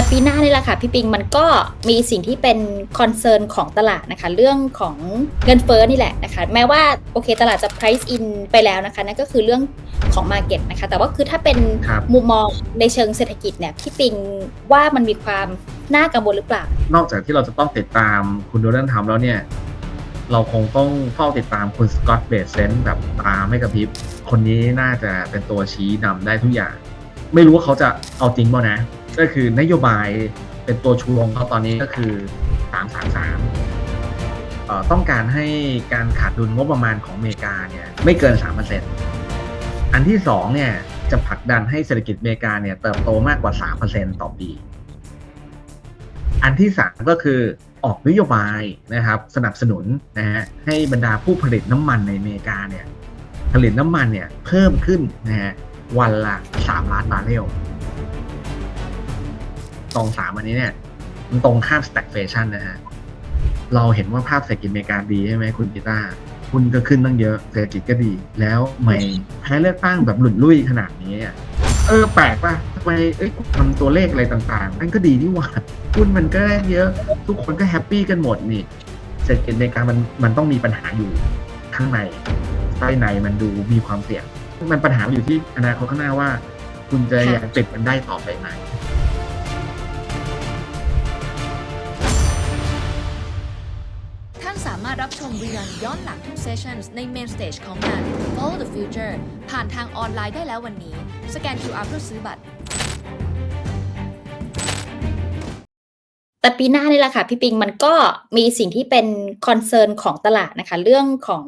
แต่ปีหน้านี่แหละค่ะพี่ปิงมันก็มีสิ่งที่เป็นคอนเซิร์นของตลาดนะคะ เรื่องของเงินเฟ้อนี่แหละนะคะ แม้ว่าโอเคตลาดจะ price in ไปแล้วนะคะนั่นก็คือเรื่องของ market นะคะ แต่ว่าคือถ้าเป็นครับมุมมองในเชิงเศรษฐกิจเนี่ยพี่ปิงว่ามันมีความน่ากังวลหรือเปล่า นอกจากที่เราจะต้องติดตามคุณโดนัลด์ทรัมป์แล้วเนี่ย เราคงต้องเฝ้าติดตามคุณสกอตต์เบสเซนต์แบบตาไม่กระพริบ คนนี้น่าจะเป็นตัวชี้นำได้ทุกอย่าง ไม่รู้ว่าเขาจะเอาจริงเปล่านะ ก็คือนโยบายเป็นตัวชูโรงเขาตอนนี้ก็คือ 333 ต้องการให้การขาดดุลงบประมาณของอเมริกาเนี่ยไม่เกิน 3%อันที่สองเนี่ยจะผลักดันให้เศรษฐกิจอเมริกาเนี่ยเติบโตมากกว่า 3%ต่อปี อันที่สามก็คือออกนโยบายนะครับสนับสนุนนะฮะให้บรรดาผู้ผลิตน้ำมันในอเมริกาเนี่ยผลิตน้ำมันเนี่ยเพิ่มขึ้นนะฮะวันละสามล้านบาร์เรล ตรงสามอันนี้เนี่ย มันตรงข้าม stagflation นะฮะ เราเห็นว่าภาพเศรษฐกิจอเมริกาดีใช่ไหมคุณกีตาร์หุ้นก็ขึ้นตั้งเยอะ เศรษฐกิจก็ดี แล้วไม่แพ้เลือกตั้งแบบหลุดลุ่ยขนาดนี้อะเออแปลกป่ะทำไมเอ้ยทำตัวเลขอะไรต่างๆนั่นก็ดีนี่หว่าหุ้นมันก็ได้เยอะ ทุกคนก็แฮปปี้กันหมดนี่ เศรษฐกิจอเมริกามันมันต้องมีปัญหาอยู่ข้างในใต้ในมันดูมีความเสี่ยง มันปัญหาอยู่ที่อนาคตข้างหน้าว่า คุณจะยังปิดมันได้ต่อไปไหมานสามารถรับชมวีรันย้อนหลังทุกเซสชั่นใน Main Stage ของงาน Follow the Future ผ่านทางออนไลน์ได้แล้ววันนี้ สแกน QR เพื่อซื้อบัตร แต่ปีหน้านี่แหละค่ะ พี่ปิงมันก็มีสิ่งที่เป็นคอนเซิร์นของตลาดนะคะ เรื่องของ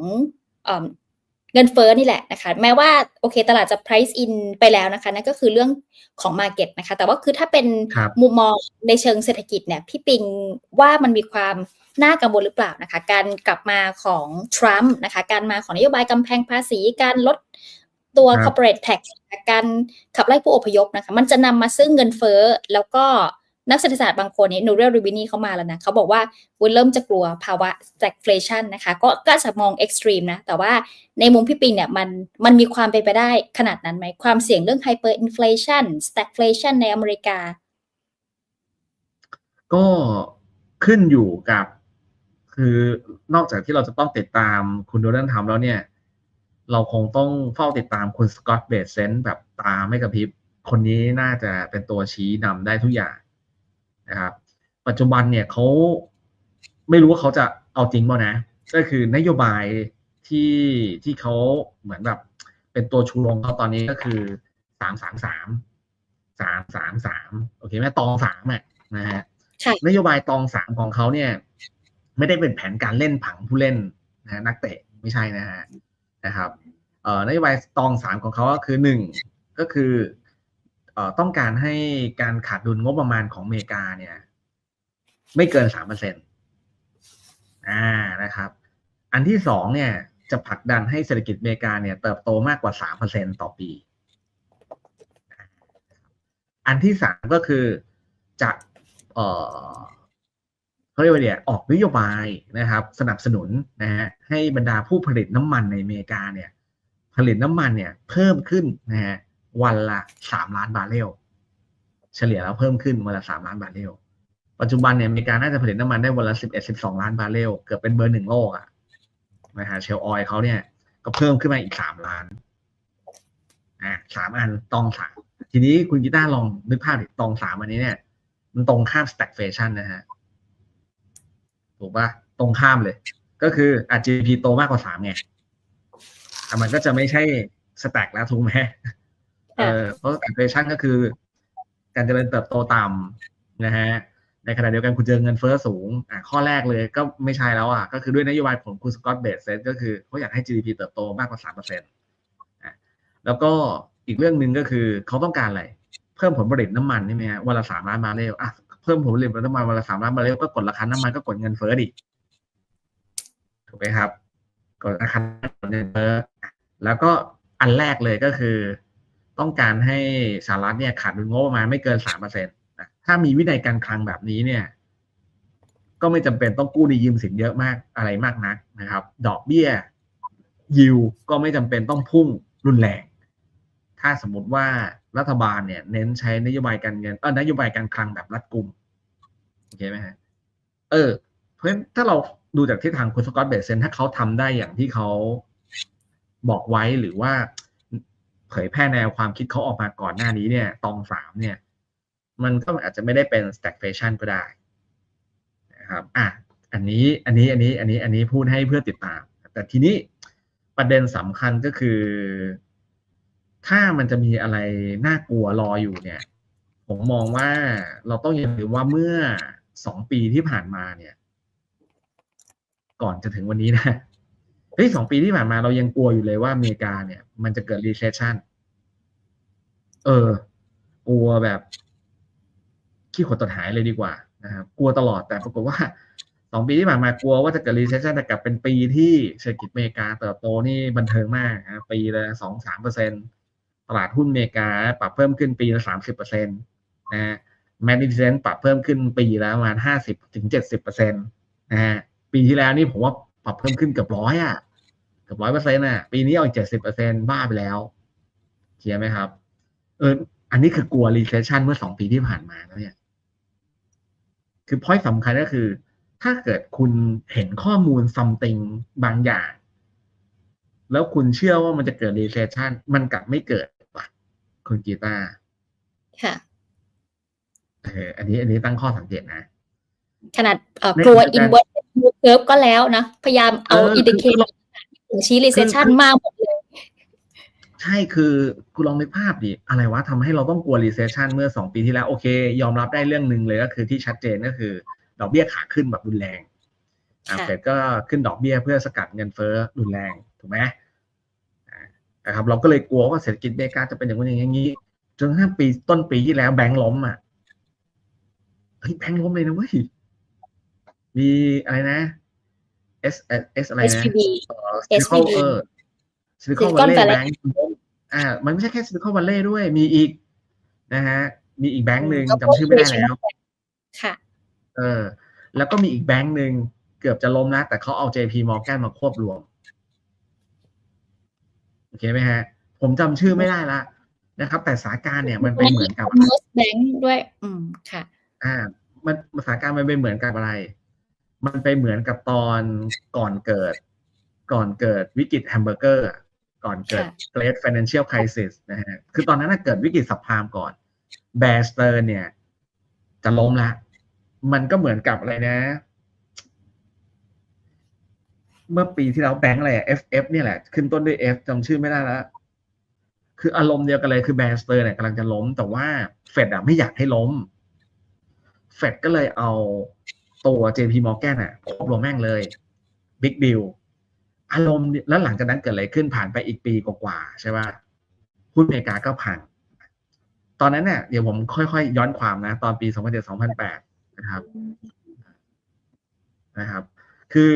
เอิ่มเงินเฟ้อนี่แหละนะคะ แม้ว่าโอเคตลาดจะ price in ไปแล้วนะคะนั่นก็คือเรื่องของ market นะคะ แต่ว่าคือถ้าเป็นครับมุมมองในเชิงเศรษฐกิจเนี่ยพี่ปิงว่ามันมีความน่ากังวลหรือเปล่านะคะ การกลับมาของทรัมป์นะคะ การมาของนโยบายกำแพงภาษีการลดตัวครับ corporate tax นะคะการขับไล่ผู้อพยพนะคะ มันจะนำมาซึ่งเงินเฟ้อแล้วก็ นักเศรษฐศาสตร์บางคนเนี่ยนูเรียลริบินีเขามาแล้วนะเขาบอกว่าวุ้นเริ่มจะกลัวภาวะ stagflation นะคะก็ก็อาจะมอง extreme นะ แต่ว่าในมุมพี่ปิงเนี่ยมันมันมีความเป็นไปได้ขนาดนั้นไหมความเสี่ยงเรื่อง hyperinflation stagflation ในอเมริกา ก็ขึ้นอยู่กับ คือนอกจากที่เราจะต้องติดตามคุณโดนัลด์ทรัมป์แล้วเนี่ย เราคงต้องเฝ้าติดตามคุณสกอตต์เบสเซนแบบตาไม่กระพริบคนนี้น่าจะเป็นตัวชี้นำได้ทุกอย่าง นะครับปัจจุบันเนี่ยเขาไม่รู้ว่าเขาจะเอาจริงเปล่านะ ก็คือนโยบายที่ที่เขาเหมือนแบบเป็นตัวชูโรงเขาตอนนี้ก็คือสามสามสามสามสามสามโอเคไหมตองสามอะนะฮะค่ะนโยบายตองสามของเขาเนี่ย ไม่ได้เป็นแผนการเล่นผังผู้เล่นนะฮะนักเตะไม่ใช่นะฮะนะครับเอ่อนโยบายตองสามของเขาก็คือหนึ่งก็คือเอ่อ ต้องการให้การขาดดุลงบประมาณของอเมริกาเนี่ย ไม่เกินสามเปอร์เซ็นต์อ่านะครับ อันที่สองเนี่ยจะผลักดันให้เศรษฐกิจอเมริกาเนี่ยเติบโตมากกว่าสามเปอร์เซ็นต่อปี อันที่สามก็คือจะเออเขาเรียกว่าเนี่ยออกนโยบายนะครับ สนับสนุนนะฮะให้บรรดาผู้ผลิตน้ำมันในอเมริกาเนี่ย ผลิตน้ำมันเนี่ยเพิ่มขึ้นนะฮะ วันละสามล้านบาร์เรลเฉลี่ยแล้วเพิ่มขึ้นวันละสามล้านบาร์เรลปัจจุบันเนี่ยอเมริกาน่าจะผลิตน้ำมันได้วันละสิบเอ็ดสิบสองล้านบาร์เรลเกือบเป็นเบอร์หนึ่งโลกอะนะฮะเชลออยเขาเนี่ย ก็เพิ่มขึ้นมาอีกสามล้านอ่าสามอันตองสามทีนี้คุณกีตาร์ลองนึกภาพดิตองสามอันนี้เนี่ย มันตรงข้าม stagflation นะฮะถูกปะตรงข้ามเลย ก็คืออา GDP โตมากกว่าสามไงแต่มันก็จะไม่ใช่ stack แล้วถูกไหม เออเพราะ stagflation ก็คือ การเจริญเติบโตต่ำนะฮะในขณะเดียวกันคุณเจอเงินเฟ้อสูงอะข้อแรกเลยก็ไม่ใช่แล้วอะก็คือด้วยนโยบายของคุณสกอตต์เบสเซนก็คือเขาอยากให้ GDP เติบโตมากกว่าสามเปอร์เซ็นต์แล้วก็อีกเรื่องหนึ่งก็คือเขาต้องการอะไร เพิ่มผลผลิตน้ำมันใช่ไหมฮะวันละสามล้านบาร์เรลอะเพิ่มผลผลิตน้ำมันวันละสามล้านบาร์เรลก็กดราคาน้ำมันก็กดเงินเฟ้อดิถูกไหมครับกดราคากดเงินเฟ้อแล้วก็อันแรกเลยก็คือ ต้องการให้สหรัฐเนี่ยขาดดุลงบประมาณไม่เกินสามเปอร์เซ็นต์ถ้ามีวินัยการคลังแบบนี้เนี่ย ก็ไม่จำเป็นต้องกู้ดียืมสินเยอะมากอะไรมากนักนะครับ ดอกเบี้ยยิวก็ไม่จำเป็นต้องพุ่งรุนแรง ถ้าสมมติว่ารัฐบาลเนี่ย เน้นใช้นโยบายการเงินเออนโยบายการคลังแบบรัดกุมโอเคไหมฮะเออ เพราะฉะนั้นถ้าเราดูจากทิศทางคุณสกอตเบสเซนถ้าเขาทำได้อย่างที่เขาบอกไว้หรือว่า เผยแพร่แนวความคิดเขาออกมาก่อนหน้านี้เนี่ย ตองสามเนี่ย มันก็อาจจะไม่ได้เป็น stagflation ก็ได้นะครับอะอันนี้อันนี้อันนี้อันนี้อันนี้พูดให้เพื่อติดตาม แต่ทีนี้ประเด็นสำคัญก็คือ ถ้ามันจะมีอะไรน่ากลัวรออยู่เนี่ย ผมมองว่าเราต้องอย่าลืมว่าเมื่อสองปีที่ผ่านมาเนี่ย ก่อนจะถึงวันนี้นะ เฮ้ยสองปีที่ผ่านมาเรายังกลัวอยู่เลยว่าอเมริกาเนี่ย มันจะเกิด recession เออ กลัวแบบขี้ขดตดหายเลยดีกว่านะครับกลัวตลอดแต่ปรากฏว่าสองปีที่ผ่านมากลัวว่าจะเกิด recession แต่กลับเป็นปีที่เศรษฐกิจอเมริกาเติบโตนี่บันเทิงมากนะปีละสองสามเปอร์เซ็นตลาดหุ้นอเมริกา ปรับเพิ่มขึ้นปีละสามสิบเปอร์เซ็นตนะฮะแมดดิเซนปรับเพิ่มขึ้นปีละประมาณห้าสิบถึงเจ็ดสิบเปอร์เซ็นตนะฮะปีที่แล้วนี่ผมว่า ปรับเพิ่มขึ้นเกือบร้อยอะเกือบร้อยเปอร์เซ็นต์อะ ปีนี้เอาอีกเจ็ดสิบเปอร์เซ็นบ้าไปแล้วเคลียร์ไหมครับ เออ อันนี้คือกลัว recession เมื่อสองปีที่ผ่านมาแล้วเนี่ย คือ point สำคัญก็คือ ถ้าเกิดคุณเห็นข้อมูล something บางอย่าง แล้วคุณเชื่อว่ามันจะเกิด recession มันกลับไม่เกิดว่ะคุณกีตาร์ค่ะเอออันนี้อันนี้ตั้งข้อสังเกตนะ ขนาดเอ่อไม่กลัว เหมือนกัน inverted yield curve ก็แล้วนะ พยายามเอาเอออินดิเคคือเตอร์ถึงชี้ recession คือมากหมดเลยใช่คือคุณลองนึกภาพดิอะไรวะทำให้เราต้องกลัว recession เมื่อสองปีที่แล้ว โอเค ยอมรับได้เรื่องหนึ่งเลยก็คือที่ชัดเจนก็คือดอกเบี้ยขาขึ้นแบบรุนแรงอ่าค่ะเฟดก็ขึ้นดอกเบี้ยเพื่อสกัดเงินเฟ้อรุนแรงถูกไหมอ่านะครับ เราก็เลยกลัวว่าเศรษฐกิจอเมริกาจะเป็นอย่างนู้นอย่างนี้จนกระทั่งปีต้นปีที่แล้วแบงก์ล้มอะเฮ้ยแบงก์ล้มเลยนะเว้ย มีอะไรนะ S S อะไรนะ SVB เอ่อ Silicon เออ Silicon Silicon Valley Valley Bank อ่า มันไม่ใช่แค่ Silicon Valley ด้วย มีอีกนะฮะ มีอีกแบงก์หนึ่งแล้วก็จำชื่อไม่ได้แล้วค่ะ เออ แล้วก็มีอีกแบงก์หนึ่งเกือบจะล้มนะแต่เขาเอา JP Morgan มาควบรวม โอเคไหมฮะ ผมจำชื่อไม่ได้ละนะครับ แต่สถานการณ์เนี่ยมันเป็นเหมือนกับ Commerce Bank ด้วย อืม ค่ะ อ่า มันสถานการณ์มันเป็นเหมือนกับอะไร มันไปเหมือนกับตอนก่อนเกิด ก่อนเกิดวิกฤตแฮมเบอร์เกอร์อะก่อนเกิดค่ะ Great Financial Crisis นะฮะ คือตอนนั้นนะเกิดวิกฤตสับพามก่อน แบสเตอร์เนี่ย จะล้มละ มันก็เหมือนกับอะไรนะ เมื่อปีที่แล้วแบงก์อะไรอะ FF เนี่ยแหละ ขึ้นต้นด้วย F จำชื่อไม่ได้แล้ว คืออารมณ์เดียวกันเลย คือแบสเตอร์เนี่ยกำลังจะล้ม แต่ว่าเฟดอะไม่อยากให้ล้ม เฟดก็เลยเอา ตัว JP Morgan อะควบรวมแม่งเลยบิ๊กดิวอารมณ์แล้วหลังจากนั้นเกิดอะไรขึ้นผ่านไปอีกปีกว่าๆใช่ป่ะหุ้นอเมริกาก็พัง ตอนนั้นเนี่ยเดี๋ยวผมค่อยๆย้อนความนะ ตอนปี 2007-2008 นะครับนะครับ คือ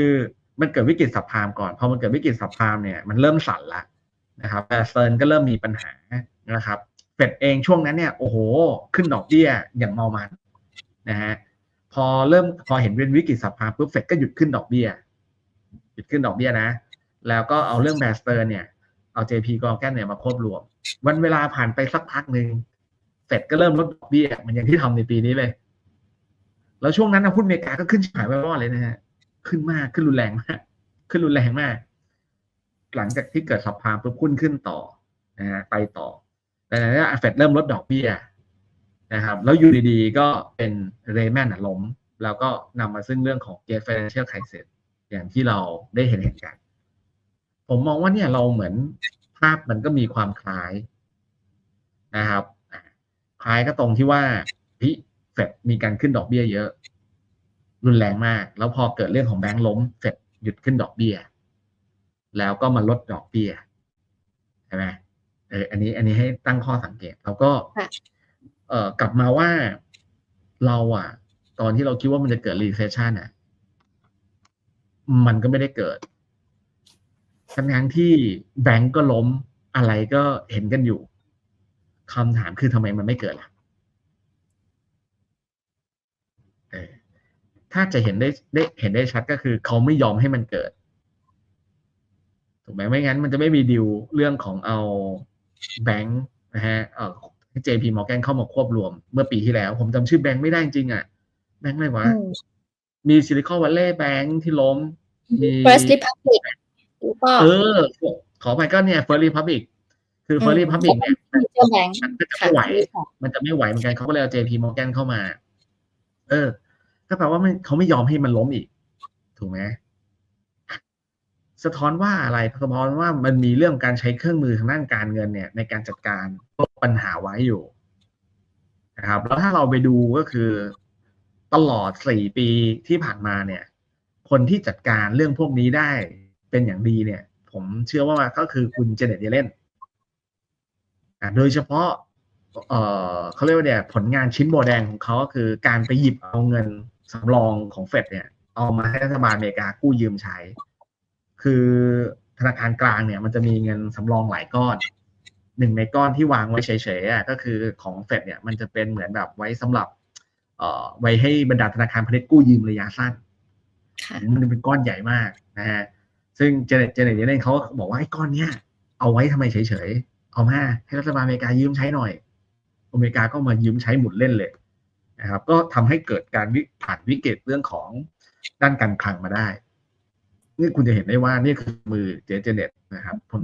มันเกิดวิกฤตสับพามก่อน พอมันเกิดวิกฤตสับพามเนี่ยมันเริ่มสั่นละนะครับแต่เซิร์นก็เริ่มมีปัญหานะครับเฟดเองช่วงนั้นเนี่ย โอ้โห ขึ้นดอกเบี้ยอย่างเมามันนะฮะ พอเริ่มพอเห็นเป็นวิกฤตสับพามปุ๊บเฟดก็หยุดขึ้นดอกเบี้ย หยุดขึ้นดอกเบี้ยนะ แล้วก็เอาเรื่องแบสเตอร์เนี่ย เอา JP กอร์แกนเนี่ยมาควบรวม วันเวลาผ่านไปสักพักหนึ่งเฟดก็เริ่มลดดอกเบี้ยเหมือนอย่างที่ทำในปีนี้เลย แล้วช่วงนั้นนะหุ้นอเมริกาก็ขึ้นฉายไปว่าเลยนะฮะ ขึ้นมากขึ้นรุนแรงมาก ขึ้นรุนแรงมาก หลังจากที่เกิดสับพามปุ๊บหุ้นขึ้นต่อนะฮะไปต่อแต่เนี่ยเฟดเริ่มลดดอกเบี้ย นะครับแล้วอยู่ดีๆ ก็เป็นเรแมนล้ม แล้วก็นำมาซึ่งเรื่องของเก t financial crisis อย่างที่เราได้เห็นเห็นกัน ผมมองว่าเนี่ยเราเหมือนภาพมันก็มีความคล้ายนะครับคล้ายก็ตรงที่ว่าพี่เฟดมีการขึ้นดอกเบี้ยเยอะ รุนแรงมาก แล้วพอเกิดเรื่องของแบงก์ล้มเฟดหยุดขึ้นดอกเบี้ย แล้วก็มาลดดอกเบี้ยใช่ไหมเอออันนี้อันนี้ให้ตั้งข้อสังเกต แล้วก็ เอ่อกลับมาว่าเราอะ ตอนที่เราคิดว่ามันจะเกิด recession อะ มันก็ไม่ได้เกิด ทั้งทั้งที่แบงก์ก็ล้มอะไรก็เห็นกันอยู่คำถามคือทำไมมันไม่เกิดล่ะถ้าจะเห็นได้ได้เห็นได้ชัดก็คือ เขาไม่ยอมให้มันเกิดถูกไหมไม่งั้น มันจะไม่มีดิวเรื่องของเอาแบงก์นะฮะ JP Morgan เข้ามาควบรวมเมื่อปีที่แล้ว ผมจำชื่อแบงค์ไม่ได้จริงๆอะ แบงค์อะไรวะอืมมีซิลิคอนวัลเลย์แบงค์ที่ล้ม มี First Republic แล้วก็เออ ขอไปก็เนี่ย First Republic คือ First Republic เนี่ยเจ้าแบงค์มันก็จะค่ะไม่ไหวค่ะมันจะไม่ไหวเหมือนกันเขาก็เลยเอา JP Morgan เข้ามา เออ ก็แปลว่าไม่เขาไม่ยอมให้มันล้มอีก ถูกไหม สะท้อนว่าอะไรสะท้อนว่ามันมีเรื่องการใช้เครื่องมือทางด้านการเงินเนี่ย ในการจัดการปัญหาไว้อยู่นะครับ แล้วถ้าเราไปดูก็คือตลอดสี่ปีที่ผ่านมาเนี่ย คนที่จัดการเรื่องพวกนี้ได้เป็นอย่างดีเนี่ย ผมเชื่อว่าก็คือคุณเจเน็ตเยเลนโดยเฉพาะเอ่อเขาเรียกว่าเนี่ยผลงานชิ้นโบแดงของเขาก็คือการไปหยิบเอาเงินสำรองของเฟดเนี่ย เอามาให้รัฐบาลอเมริกากู้ยืมใช้ คือธนาคารกลางเนี่ยมันจะมีเงินสำรองหลายก้อนหนึ่งในก้อนที่วางไว้เฉยๆอะก็คือของเฟดเนี่ยมันจะเป็นเหมือนแบบไว้สำหรับเอ่อไว้ให้บรรดาธนาคารพาณิชย์กู้ยืมระยะสั้นค่ะมันเป็นก้อนใหญ่มากนะฮะซึ่งเจเน็ตเจเน็ตเยเลนเขาบอกว่าไอ้ก้อนเนี้ยเอาไว้ทำไมเฉยๆ เอามาให้รัฐบาลอเมริกายืมใช้หน่อย อเมริกาก็มายืมใช้หมุนเล่นเลยนะครับ ก็ทำให้เกิดการวิผ่านวิกฤตเรื่องของด้านการคลังมาได้ นี่คุณจะเห็นได้ว่านี่คือมือเจเจเน็ตนะครับ ผม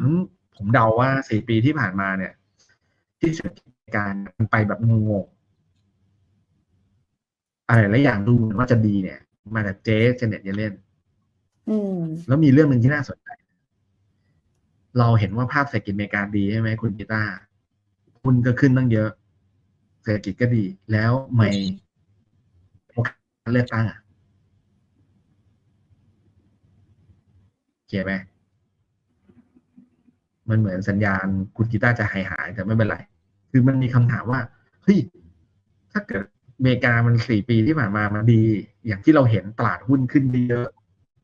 ผมเดาว่าสี่ปีที่ผ่านมาเนี่ย ที่เศรษฐกิจอเมริการมันไปแบบงงๆอะไรหลายอย่างดูเหมือนว่าจะดีเนี่ย มาจากเจเจเน็ตเยเลนอืมแล้วมีเรื่องหนึ่งที่น่าสนใจ เราเห็นว่าภาพเศรษฐกิจอเมริกาดีใช่ไหมคุณกีตาร์หุ้นก็ขึ้นตั้งเยอะ เศรษฐกิจก็ดี แล้วไม่โอกาสเลือกตั้งอะ เขียนไหมมันเหมือนสัญญาณคุณกีตาร์จะหายหายแต่ไม่เป็นไร คือมันมีคำถามว่าเฮ้ยถ้าเกิดอเมริกามันสี่ปีที่ผ่านมามันดี อย่างที่เราเห็นตลาดหุ้นขึ้นเยอะ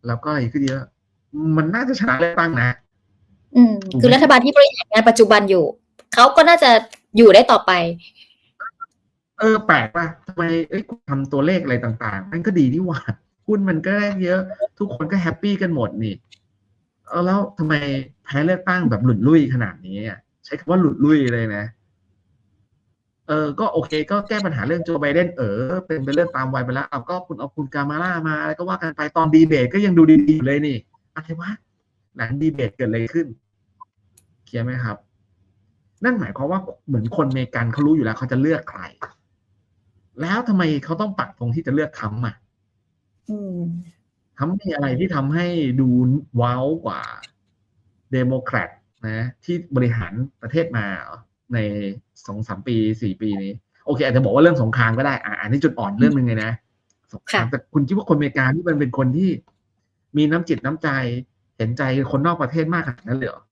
แล้วก็อะไรขึ้นเยอะ มันน่าจะชนะเลือกตั้งนะ อืม คือรัฐบาลที่บริหารงานปัจจุบันอยู่ เขาก็น่าจะอยู่ได้ต่อไป เออ แปลกป่ะทำไมเอ้ยทำตัวเลขอะไรต่าง ๆ มันก็ดีนี่หว่าหุ้นมันก็แรกเยอะ ทุกคนก็แฮปปี้กันหมดนี่ เออแล้วทำไมแพ้เลือกตั้งแบบหลุดลุยขนาดนี้อะใช้คำว่าหลุดลุยเลยนะ เออก็โอเค ก็แก้ปัญหาเรื่องโจไบเดนเออเป็นเป็นเรื่องตามวัยไปแล้วเอาก็คุณเอาคุณกามาล่ามาอะไรก็ว่ากันไปตอนดีเบตก็ยังดูดีๆอยู่เลยนี่อะไรวะหลังดีเบตเกิดอะไรขึ้นเคลียร์ไหมครับ นั่นหมายความว่าเหมือนคนอเมริกันเขารู้อยู่แล้วเขาจะเลือกใคร แล้วทำไมเขาต้องปักตรงที่จะเลือกทำอะอืม ทำมีอะไรที่ทำให้ดูว้าวกว่าเดโมแครตนะที่บริหารประเทศมาในสองสามปีสี่ปีนี้ โอเค อาจจะบอกว่าเรื่องสงครามก็ได้อ่าอันนี้จุดอ่อนเรื่องหนึ่งเลยนะสงครามค่ะแต่คุณคิดว่าคนอเมริกาที่มันเป็นคนที่มีน้ำจิตน้ำใจเห็นใจคนนอกประเทศมากขนาดนั้นเลยเหรอ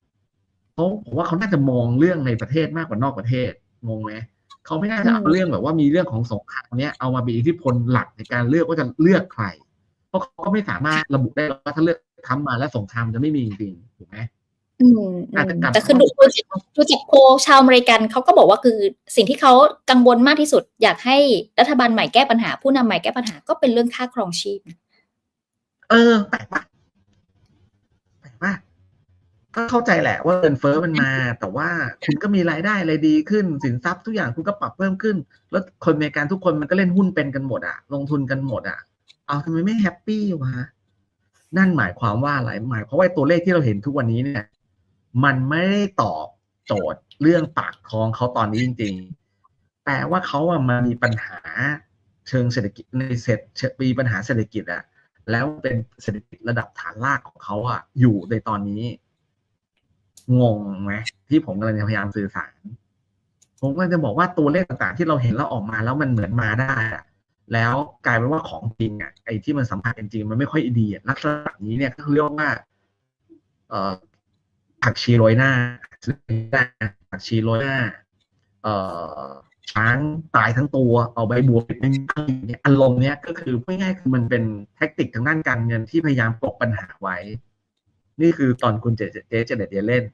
เขาผมว่าเขาน่าจะมองเรื่องในประเทศมากกว่านอกประเทศงงไหมเขาไม่น่าจะเอาเรื่องแบบว่ามีเรื่องของสงครามเนี้ยเอามาเป็นอิทธิพลหลักในการเลือกว่าจะเลือกใครเพ ราะเขาก็ไม่สามารถระบุได้หรอกว่าถ้าเลือกทำมาแล้วสงครามจะไม่มีจริงๆถูกไหมอืมอาจจะกลับแต่คือดูดูจากดูจากโพลชาวอเมริกันเขาก็บอกว่าคือสิ่งที่เขากังวลมากที่สุด อยากให้รัฐบาลใหม่แก้ปัญหา ผู้นำใหม่แก้ปัญหาก็เป็นเรื่องค่าครองชีพนะเออแปลกปะแปลกปะก็เข้าใจแหละว่าเงินเฟ้อมันมา แต่ว่าคุณก็มีรายได้อะไรดีขึ้น สินทรัพย์ทุกอย่างคุณก็ปรับเพิ่มขึ้น แล้วคนอเมริกันทุกคนมันก็เล่นหุ้นเป็นกันหมดอะลงทุนกันหมดอะ เอาทำไมไม่แฮปปี้วะนั่นหมายความว่าอะไรหมายความว่าตัวเลขที่เราเห็นทุกวันนี้เนี่ย มันไม่ได้ตอบโจทย์เรื่องปากท้องเขาตอนนี้จริง ๆ แต่ว่าเขาอะมามีปัญหาเชิงเศรษฐกิจในเศรษฐมีปัญหาเศรษฐกิจอะแล้วเป็นเศรษฐกิจระดับฐานรากของเขาอะอยู่ในตอนนี้ งงไหมที่ผมกำลังพยายามสื่อสาร ผมก็จะบอกว่าตัวเลขต่างๆ ที่เราเห็นแล้วออกมาแล้วมันเหมือนมาได้อะ แล้วกลายเป็นว่าของจริงอะไอ้ที่มันสัมผัสจริงมันไม่ค่อยดีลักษณะนี้เนี่ยก็เรียกว่า เอ่อผักชีโรยหน้าผักชีโรยหน้า เอ่อช้างตายทั้งตัว เอาใบบัวปิดไม่เนี่ยอารมณ์เนี้ยก็คือพูดง่ายๆคือมันเป็นแท็กติกทางด้านการเงินที่พยายามปกปัญหาไว้ นี่คือตอนคุณเจเจเจเจเน็ตเล่น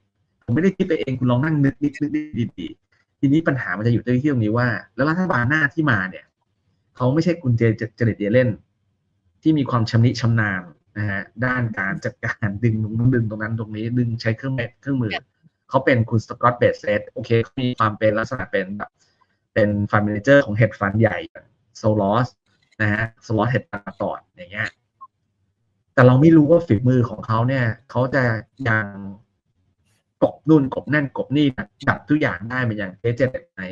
ผมไม่ได้คิดไปเองคุณลองนั่งนึกนิดนึกดีๆทีนี้ปัญหามันจะอยู่ที่ตรงนี้ว่า แล้วรัฐบาลหน้าที่มาเนี่ย เขาไม่ใช่คุณเจเจเนตเล่นที่มีความชำนิชำนาญนะฮะด้านการจัดการดึงตรงนู้นดึงตรงนั้นตรงนี้ดึงใช้เครื่องมือเครื่องมือ เขาเป็นคุณสกอตเบสเซตโอเคเขามีความเป็นลักษณะเป็นแบบเป็นฟันเมนเจอร์ของเฮดฟันใหญ่โซลอสนะฮะโซลอสเฮดมาก่อนอย่างเงี้ยแต่เราไม่รู้ว่าฝีมือของเขาเนี่ย เขาจะยังกบนู่นกบนั่นกบนี่ดับทุกอย่างได้เป็นอย่างเทเจไหน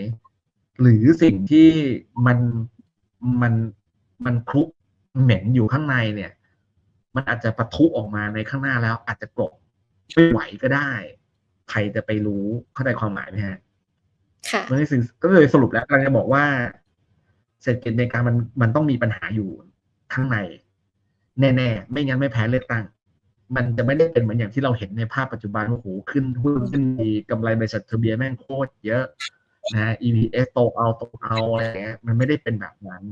หรือสิ่งที่มัน มันมันคลุกเหม็นอยู่ข้างในเนี่ย มันอาจจะปะทุออกมาในข้างหน้าแล้ว อาจจะกลบไม่ไหวก็ได้ ใครจะไปรู้เข้าใจความหมายไหมฮะค่ะมันคือก็เลยสรุปแล้วกำลังจะบอกว่า เศรษฐกิจในการมันมันต้องมีปัญหาอยู่ข้างใน แน่ๆ ไม่งั้นไม่แพ้เลือกตั้ง มันจะไม่ได้เป็นเหมือนอย่างที่เราเห็นในภาพปัจจุบันว่าโอ้โหขึ้นหุ้นขึ้นดีกำไรบริษัทเทอร์เบียแม่งโคตรเยอะ นะ EPS โตเอาโตเอาอะไรอย่างเงี้ยมันไม่ได้เป็นแบบนั้น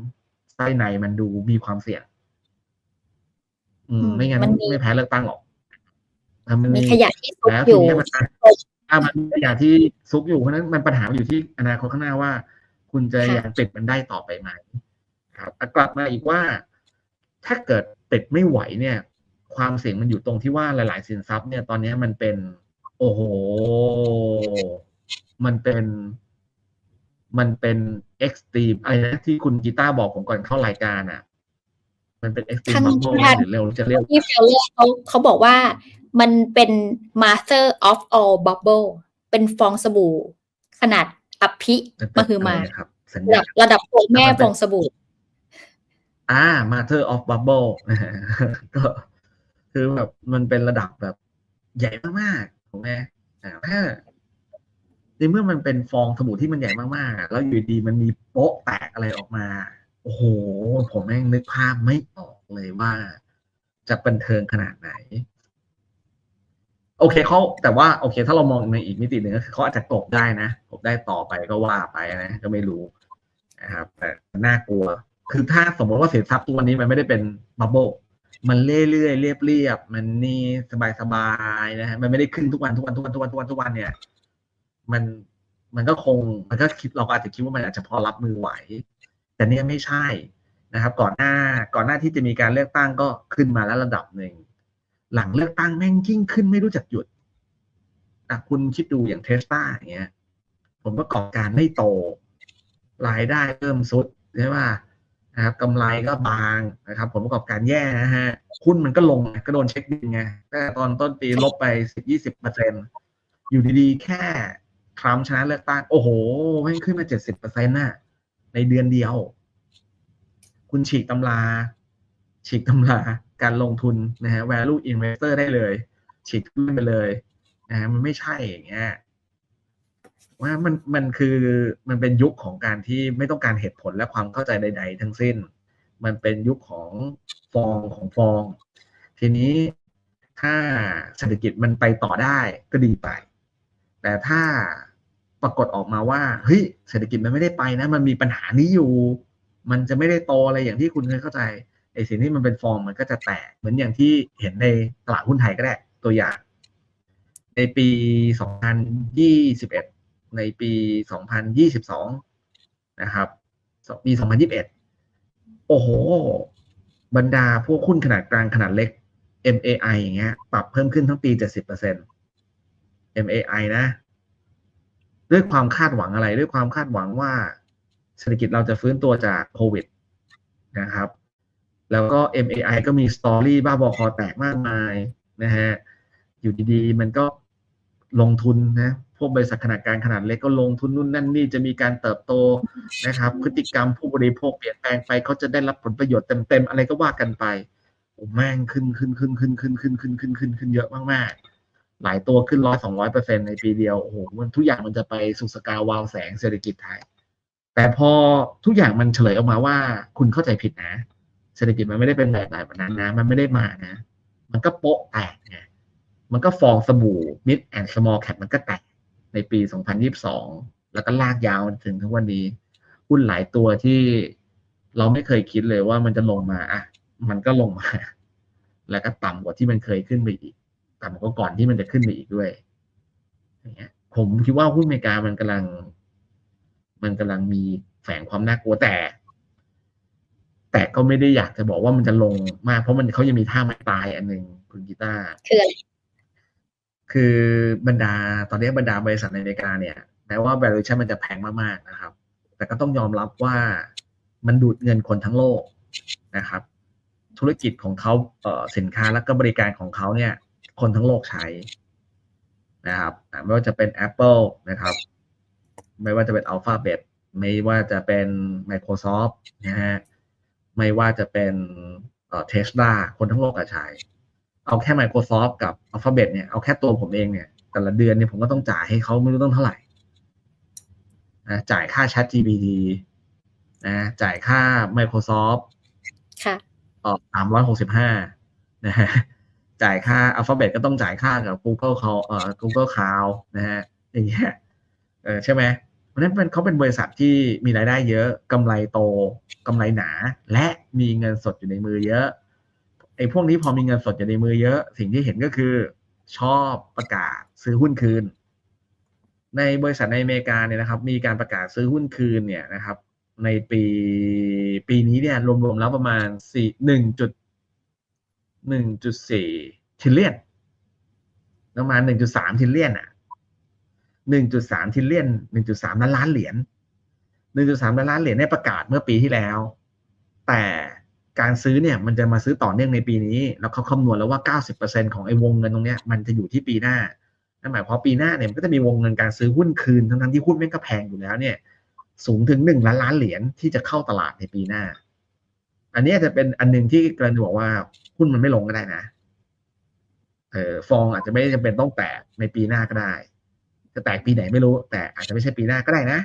ไส้ในมันดูมีความเสี่ยง อืมอืมไม่งั้นมันมีไม่แพ้เลือกตั้งหรอกอะมันมีมีขยะที่ซุกแล้วอทียู่นี้มันอ่ามันเป็นอย่างที่ซุกอยู่เพราะฉะนั้นมันปัญหามันอยู่ที่อนาคตข้างหน้าว่า คุณจะค่ะยังปิดมันได้ต่อไปไหมครับอะกลับมาอีกว่า ถ้าเกิดปิดไม่ไหวเนี่ย ความเสี่ยงมันอยู่ตรงที่ว่าหลาย ๆ สินทรัพย์เนี่ยตอนนี้มันเป็น โอ้โห มันเป็น มันเป็นเอ็กซ์ตรีมอะไรนะที่คุณกีตาร์บอกผมก่อนเข้ารายการอะ มันเป็นเอ็กซ์ตรีมท่านบับเบิ้ลท่านหรือเร็วจะเรียกที่เฟลเลอร์เขาเขาบอกว่ามันเป็น master of all bubble เป็นฟองสบู่ ขนาดอภิมหึมาครับสัญระญาดับระดับตัวแม่ฟองสบู่อ่า Matter of Bubble นะฮะก็คือแบบมันเป็นระดับแบบใหญ่มากๆถูกไหมอ่าถ้า ในเมื่อมันเป็นฟองสบู่ที่มันใหญ่มากๆ แล้วอยู่ดีมันมีโป๊ะแตกอะไรออกมา โอ้โห ผมแม่งนึกภาพไม่ออกเลยว่า จะบันเทิงขนาดไหน โอเคเขาแต่ว่าโอเค ถ้าเรามองในอีกมิติหนึ่งก็คือเขาอาจจะตกได้นะตกได้ต่อไปก็ว่าไปนะ ก็ไม่รู้นะครับแต่น่ากลัว คือถ้าสมมติว่าสินทรัพย์ตัวนี้มันไม่ได้เป็นบับเบิลมันเรื่อยๆเรียบเรียบๆมันนี่สบายๆนะฮะมันไม่ได้ขึ้นทุกวันทุกวันทุกวันทุกวันทุกวันทุกวันเนี่ย มันมันก็คงมันก็คิดเราก็อาจจะคิดว่ามันอาจจะพอรับมือไหว แต่เนี่ยไม่ใช่นะครับ ก่อนหน้าก่อนหน้าที่จะมีการเลือกตั้งก็ขึ้นมาแล้วระดับหนึ่งหลังเลือกตั้งแม่งยิ่งขึ้นไม่รู้จักหยุดอะคุณคิดดูอย่างเทสลาอย่างเงี้ย ผมประกอบการไม่โต รายได้เริ่มสุดใช่ป่ะนะครับกำไรก็บางนะครับ ผลประกอบการแย่นะฮะหุ้นมันก็ลงก็โดนเช็คบินไงแต่ตอนต้นปีลบไปสิบยี่สิบเปอร์เซ็นอยู่ดีๆ แค่ ทรัมป์ชนะเลือกตั้งโอ้โหแม่งขึ้นมาเจ็ดสิบเปอร์เซ็นต์น่ะ ในเดือนเดียว คุณฉีกตำรา ฉีกตำราการลงทุนนะฮะ value investor ได้เลย ฉีกขึ้นไปเลยนะฮะมันไม่ใช่อย่างเงี้ยว่ามันมันคือมันเป็นยุคของการที่ไม่ต้องการเหตุผลและความเข้าใจใด ๆ ทั้งสิ้น มันเป็นยุคของฟองของฟอง ทีนี้ถ้าเศรษฐกิจมันไปต่อได้ก็ดีไป แต่ถ้า ปรากฏออกมาว่าเฮ้ยเศรษฐกิจมันไม่ได้ไปนะ มันมีปัญหานี้อยู่ มันจะไม่ได้โตอะไรอย่างที่คุณเคยเข้าใจไอ้สิ่งที่มันเป็นฟองมันก็จะแตกเหมือนอย่างที่เห็นในตลาดหุ้นไทยก็ได้ตัวอย่าง ในปี 2021 ในปี 2022 นะครับปี 2021 โอ้โห บรรดาพวกหุ้นขนาดกลางขนาดเล็ก MAI อย่างเงี้ย ปรับเพิ่มขึ้นทั้งปี 70% MAI นะ ด้วยความคาดหวังอะไร ด้วยความคาดหวังว่าเศรษฐกิจเราจะฟื้นตัวจากโควิดนะครับ แล้วก็ MAI ก็มีสตอรี่บ้าบอคอแตกมากมายนะฮะอยู่ดีๆ มันก็ลงทุนนะพวกบริษัทขนาดกลางขนาดเล็กก็ลงทุนนู่นนั่นนี่จะมีการเติบโตนะครับ พฤติกรรมผู้บริโภคเปลี่ยนแปลงไปเขาจะได้รับผลประโยชน์เต็มๆอะไรก็ว่ากันไปโอ้แม่งขึ้นขึ้นขึ้นขึ้นขึ้นขึ้นขึ้นขึ้นขึ้นขึ้นเยอะมากๆ หลายตัวขึ้นร้อยสองร้อยเปอร์เซ็นในปีเดียวโอ้โหมันทุกอย่างมันจะไปสู่สกาวาวแสงเศรษฐกิจไทย แต่พอทุกอย่างมันเฉลยออกมาว่าคุณเข้าใจผิดนะ เศรษฐกิจมันไม่ได้เป็นแบบแบบนั้นนะ มันไม่ได้มานะ มันก็โป๊ะแตกไงมันก็ฟองสบู่ mid and small cap มันก็แตกในปี 2022 แล้วก็ลากยาวถึงทุกวันนี้ หุ้นหลายตัวที่เราไม่เคยคิดเลยว่ามันจะลงมาอะมันก็ลงมา แล้วก็ต่ำกว่าที่มันเคยขึ้นไปอีก ต่ำกว่าก่อนที่มันจะขึ้นไปอีกด้วยอย่างเงี้ยผมคิดว่าหุ้นอเมริกามันกำลัง มันกำลังมีแฝงความน่ากลัวแต่ แต่ก็ไม่ได้อยากจะบอกว่ามันจะลงมาก เพราะมันเขายังมีท่าไม้ตายอันหนึ่งคุณกีตาร์คืออะไรคือบรรดาตอนนี้บรรดาบริษัทในอเมริกาเนี่ยแม้ว่า valuation มันจะแพงมากๆนะครับ แต่ก็ต้องยอมรับว่ามันดูดเงินคนทั้งโลกนะครับ ธุรกิจของเขาเอ่อสินค้าและก็บริการของเขาเนี่ย คนทั้งโลกใช้นะครับอะไม่ว่าจะเป็น Apple นะครับ ไม่ว่าจะเป็น Alphabet ไม่ว่าจะเป็น Microsoft นะฮะไม่ว่าจะเป็นเอ่อ Tesla คนทั้งโลกก็ใช้ เอาแค่ Microsoft กับ Alphabet เนี่ยเอาแค่ตัวผมเองเนี่ยแต่ละเดือนเนี่ยผมก็ต้องจ่ายให้เขาไม่รู้ต้องเท่าไหร่นะจ่ายค่า Chat GPT นะจ่ายค่า Microsoft ค่ะเอ่อสามร้อยหกสิบห้านะฮะ จ่ายค่า Alphabet ก็ต้องจ่ายค่ากับ Google Cloud เอ่อ Google Cloud นะฮะอย่างเงี้ยเออใช่ไหมเพราะฉะนั้นเป็นเขาเป็นบริษัทที่มีรายได้เยอะกำไรโตกำไรหนา และมีเงินสดอยู่ในมือเยอะไอ้พวกนี้พอมีเงินสดอยู่ในมือเยอะ สิ่งที่เห็นก็คือชอบประกาศซื้อหุ้นคืน ในบริษัทในอเมริกาเนี่ยนะครับ มีการประกาศซื้อหุ้นคืนเนี่ยนะครับ ในปีปีนี้เนี่ยรวมๆแล้วประมาณสี่หนึ่งจุด หนึ่งจุดสี่ทิลเลียนประมาณหนึ่งจุดสามทิลเลียนอะหนึ่งจุดสามทิลเลียนหนึ่งจุดสามล้านล้านเหรียญหนึ่งจุดสามล้านล้านเหรียญเนี่ยประกาศเมื่อปีที่แล้ว แต่การซื้อเนี่ยมันจะมาซื้อต่อเนื่องในปีนี้ แล้วเขาคำนวณแล้วว่าเก้าสิบเปอร์เซ็นของไอ้วงเงินตรงเนี้ยมันจะอยู่ที่ปีหน้านั่นหมายความว่าปีหน้าเนี่ยมันก็จะมีวงเงินการซื้อหุ้นคืนทั้งๆที่หุ้นแม่งก็แพงอยู่แล้วเนี่ย สูงถึงหนึ่งล้านล้านเหรียญที่จะเข้าตลาดในปีหน้า อันนี้จะเป็นอันหนึ่งที่กำลังจะบอกว่า หุ้นมันไม่ลงก็ได้นะเออฟองอาจจะไม่จำเป็นต้องแตกในปีหน้าก็ได้จะแตกปีไหนไม่รู้ แต่อาจจะไม่ใช่ปีหน้าก็ได้นะ